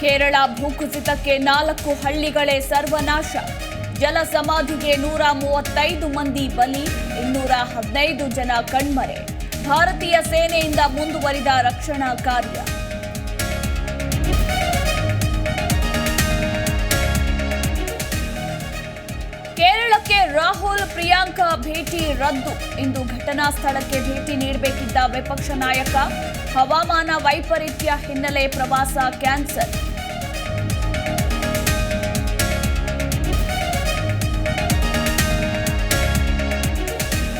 ಕೇರಳ ಭೂಕುಸಿತಕ್ಕೆ ನಾಲ್ಕು ಹಳ್ಳಿಗಳೇ ಸರ್ವನಾಶ. ಜಲ ಸಮಾಧಿಗೆ ನೂರ ಮೂವತ್ತೈದು ಮಂದಿ ಬಲಿ, ಇನ್ನೂರ ಹದಿನೈದು ಜನ ಕಣ್ಮರೆ. ಭಾರತೀಯ ಸೇನೆಯಿಂದ ಮುಂದುವರಿದ ರಕ್ಷಣಾ ಕಾರ್ಯ. ರಾಹುಲ್, ಪ್ರಿಯಾಂಕಾ ಭೇಟಿ ರದ್ದು. ಇಂದು ಘಟನಾ ಸ್ಥಳಕ್ಕೆ ಭೇಟಿ ನೀಡಬೇಕಿದ್ದ ವಿಪಕ್ಷ ನಾಯಕ, ಹವಾಮಾನ ವೈಪರೀತ್ಯ ಹಿನ್ನೆಲೆ ಪ್ರವಾಸ ಕ್ಯಾನ್ಸಲ್.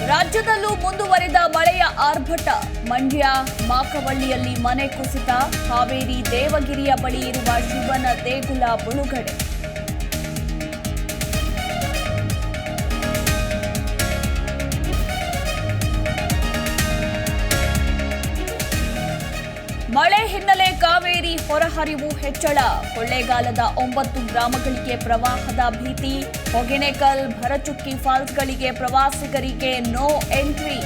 ರಾಜ್ಯದಲ್ಲೂ ಮುಂದುವರಿದ ಮಳೆಯ ಆರ್ಭಟ. ಮಂಡ್ಯ, ಮಾಕವಳ್ಳಿಯಲ್ಲಿ ಮನೆ ಕುಸಿತ. ಹಾವೇರಿ, ದೇವಗಿರಿಯ ಬಳಿ ಇರುವ ಶಿವನ ದೇಗುಲ ಮುಳುಗಡೆ. ಮಳೆ ಹಿನ್ನೆಲೆ ಕಾವೇರಿ ಹೊರಹರಿವು ಹೆಚ್ಚಳ. ಕೊಳ್ಳೇಗಾಲದ ಒಂಬತ್ತು ಗ್ರಾಮಗಳಿಗೆ ಪ್ರವಾಹದ ಭೀತಿ. ಹೊಗೆನೆಕಲ್, ಭರಚುಕ್ಕಿ ಫಾಲ್ಸ್ಗಳಿಗೆ ಪ್ರವಾಸಿಗರಿಗೆ ನೋ ಎಂಟ್ರಿ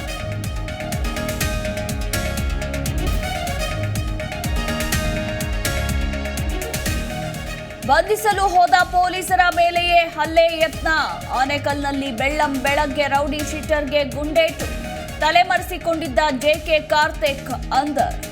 ಬಂಧಿಸಲು ಹೋದ ಪೊಲೀಸರ ಮೇಲೆಯೇ ಹಲ್ಲೆ ಯತ್ನ. ಆನೆಕಲ್ನಲ್ಲಿ ಬೆಳ್ಳಂ ಬೆಳಗ್ಗೆ ರೌಡಿ ಶೀಟರ್ಗೆ ಗುಂಡೇಟು. ತಲೆಮರೆಸಿಕೊಂಡಿದ್ದ ಜೆಕೆ ಕಾರ್ತಿಕ್ ಅಂದರ್.